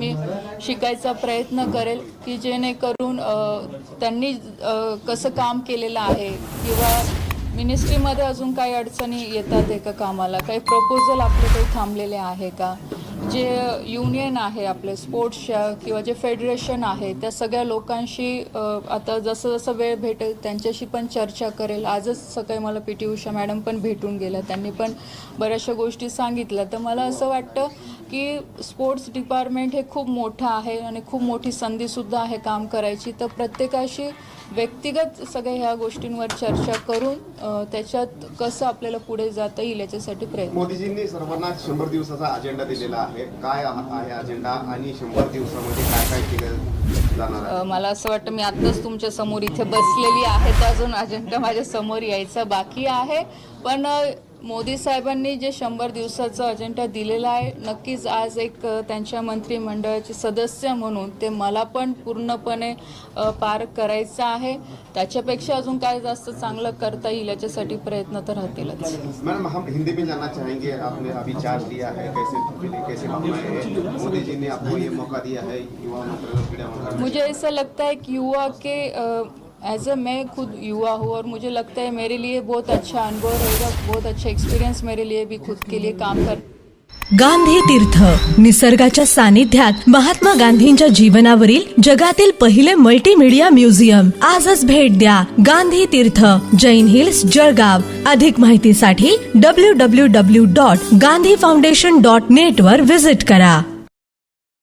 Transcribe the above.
मी शिकायचा प्रयत्न करेल की जेणेकरून त्यांनी कसं काम केलेलं आहे किंवा मिनिस्ट्रीमध्ये अजून काही अडचणी येतात आहे का कामाला? काही प्रपोजल आपले काही थांबलेले आहे का? जे युनियन आहे आपले स्पोर्ट्सच्या किंवा जे फेडरेशन आहे त्या सगळ्या लोकांशी आता जसं जसं वेळ भेटेल त्यांच्याशी पण चर्चा करेल. आजच सकाळी मला पी टी उषा मॅडम पण भेटून गेल्या. त्यांनी पण बऱ्याचशा गोष्टी सांगितल्या. तर मला असं वाटतं की स्पोर्ट्स डिपार्टमेंट हे खूप मोठं आहे आणि खूप मोठी संधीसुद्धा आहे काम करायची. तर प्रत्येकाशी व्यक्तिगत सगळ्या ह्या गोष्टींवर चर्चा करून त्याच्यात कसं आपल्याला पुढे जाता येईल याच्यासाठी प्रयत्न. मोदीजींनी सर्वांना शंभर दिवसाचा अजेंडा दिलेला आहे. काय आहे अजेंडा आणि शंभर दिवसामध्ये काय काय केलं जाणार मला असं वाटतं मी आत्ताच तुमच्यासमोर इथे बसलेली आहे. तर अजून अजेंडा माझ्यासमोर यायचा बाकी आहे. पण मोदी साहेबांनी जे शंभर दिवसाचं अजेंडा दिलेला आहे नक्कीच आज एक त्यांच्या मंत्रिमंडळाचे सदस्य म्हणून ते मला पण पूर्णपणे पार करायचं आहे. त्याच्यापेक्षा अजून काय जास्त चांगलं करता येईल याच्यासाठी प्रयत्न तर राहतीलच. मैडम हम हिंदी में चाहेंगे आपने अभी चार्ज लिया है कैसे कैसे है? मोदी जी ने आपको ये मौका दिया है युवा मुझे ऐसा लगता है कि युवा के एज अ मैं खुद युवा हूँ और मुझे लगता है मेरे लिए बहुत अच्छा अनुभव रहेगा बहुत अच्छा एक्सपीरियंस मेरे लिए भी खुद के लिए काम कर गांधी तीर्थ निसर्गाच्या सानिध्यात महात्मा गांधींच्या जीवनावरील जगातील पहिले मल्टीमीडिया म्युझियम आजच भेट द्या गांधी तीर्थ जैन हिल्स जळगाव. अधिक माहितीसाठी W W W dot Gandhi foundation dot net वर विजिट करा.